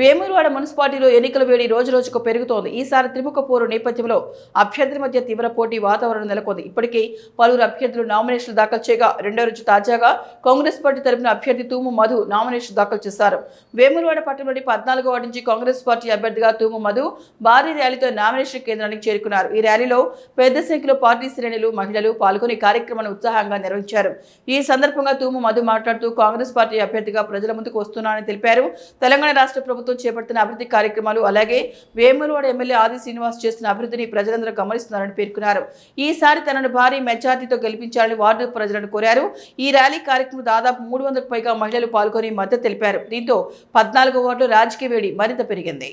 వేమూరువాడ మున్సిపాలిటీలో ఎన్నికల వేడి రోజు రోజుకు పెరుగుతోంది. ఈసారి త్రిముఖ పోరు నేపథ్యంలో అభ్యర్థుల మధ్య తీవ్ర పోటీ వాతావరణం నెలకొంది. ఇప్పటికే పలువురు అభ్యర్థులు నామినేషన్లు దాఖలు చేయగా రెండో రోజు తాజాగా కాంగ్రెస్ పార్టీ తరపున అభ్యర్థి తూము మధు నామినేషన్ దాఖలు చేశారు. వేమూరువాడ పట్టణంలోని పద్నాలుగో వార్డు నుంచి కాంగ్రెస్ పార్టీ అభ్యర్థిగా తూము మధు భారీ ర్యాలీతో నామినేషన్ కేంద్రానికి చేరుకున్నారు. ఈ ర్యాలీలో పెద్ద సంఖ్యలో పార్టీ శ్రేణులు మహిళలు పాల్గొని కార్యక్రమాన్ని ఉత్సాహంగా నిర్వహించారు. ఈ సందర్భంగా తూము మధు మాట్లాడుతూ కాంగ్రెస్ పార్టీ అభ్యర్థిగా ప్రజల ముందుకు వస్తున్నానని తెలిపారు. తెలంగాణ రాష్ట్ర ప్రభుత్వం చేపడుతున్న అభివృద్ధి కార్యక్రమాలు అలాగే వేములవాడ ఎమ్మెల్యే ఆది శ్రీనివాస్ చేస్తున్న అభివృద్ధిని ప్రజలందరూ గమనిస్తున్నారని పేర్కొన్నారు. ఈసారి తనను భారీ మెజార్టీతో గెలిపించాలని వార్డు ప్రజలను కోరారు. ఈ ర్యాలీ కార్యక్రమం దాదాపు మూడు వందలకు పైగా మహిళలు పాల్గొని మద్దతు తెలిపారు. దీంతో పద్నాలుగు ఓట్లు రాజకీయ వేడి మరింత పెరిగింది.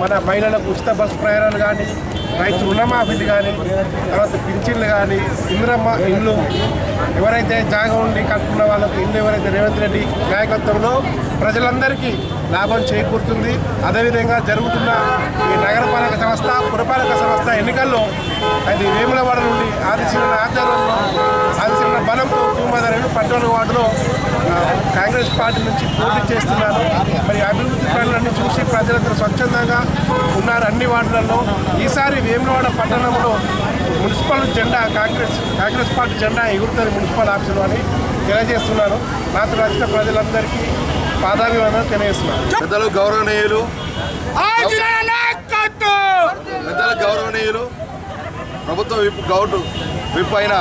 మన మహిళలకు ఉచిత బస్సు ప్రయాణాలు కానీ రైతు రుణమాఫీలు కానీ తర్వాత పింఛన్లు కానీ ఇంద్రమ్మ ఇల్లు ఎవరైతే జాగా ఉండి కట్టుకున్న వాళ్ళకు ఇల్లు ఎవరైతే రేవంత్ రెడ్డి నాయకత్వంలో ప్రజలందరికీ లాభం చేకూరుతుంది. అదేవిధంగా జరుగుతున్న ఈ నగరపాలక సంస్థ పురపాలక సంస్థ ఎన్నికల్లో అది వేములవాడ నుండి ఆదిశీలన ఆధ్వర్యంలో ఆదిశీలన బలంతో తూమదరని పట్టణ వార్డులో కాంగ్రెస్ పార్టీ నుంచి పోటీ చేస్తున్నారు. మరి అభివృద్ధి పనులన్నీ చూసి ప్రజలందరూ స్వచ్ఛందంగా ఉన్నారు అన్ని వార్డులలో. ఈసారి వేములవాడ పట్టణంలో మున్సిపల్ జెండా కాంగ్రెస్ కాంగ్రెస్ పార్టీ జెండా ఎగురుతుంది మున్సిపల్ ఆఫీసులో అని తెలియజేస్తున్నాను నాతో వచ్చిన ప్రజలందరికీ పాదాభివందనం తెలియజేస్తున్నాను. పెద్దలు గౌరవనీయులు పెద్దల గౌరవనీయులు ప్రభుత్వ విప్ గౌడ్ విప్ అయిన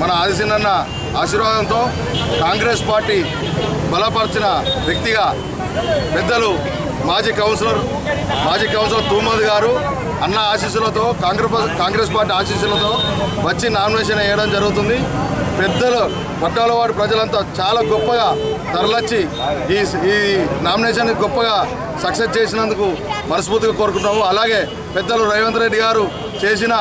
మన ఆదిశీనన్న ఆశీర్వాదంతో కాంగ్రెస్ పార్టీ బలపరిచిన వ్యక్తిగా పెద్దలు మాజీ కౌన్సిలర్ మాజీ కౌన్సిలర్ తూమద్ గారు అన్న ఆశీస్సులతో కాంగ్రెస్ కాంగ్రెస్ పార్టీ ఆశీస్సులతో వచ్చి నామినేషన్ వేయడం జరుగుతుంది. పెద్దలు పట్టాలవాడి ప్రజలంతా చాలా గొప్పగా తరలొచ్చి ఈ ఈ నామినేషన్ గొప్పగా సక్సెస్ చేసినందుకు మనస్ఫూర్తిగా కోరుకుంటాము అలాగే పెద్దలు రేవంత్ రెడ్డి గారు చేసిన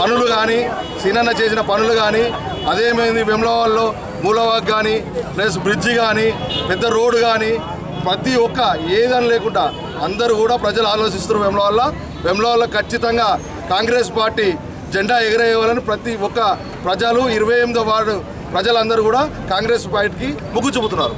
పనులు కానీ సీనన్న చేసిన పనులు కానీ అదేమైంది వెమ్లవాళ్ళలో మూలవాగ్ కానీ ప్లస్ బ్రిడ్జి కానీ పెద్ద రోడ్డు కానీ ప్రతి ఒక్క ఏదని లేకుండా అందరూ కూడా ప్రజలు ఆలోచిస్తున్నారు వెమ్లవాళ్ళ వెమ్లవాళ్ళ ఖచ్చితంగా కాంగ్రెస్ పార్టీ జెండా ఎగరేయాలని ప్రతి ఒక్క ప్రజలు ఇరవై ఎనిమిదో వార్డు ప్రజలందరూ కూడా కాంగ్రెస్ పార్టీకి మొగ్గు చూపుతున్నారు.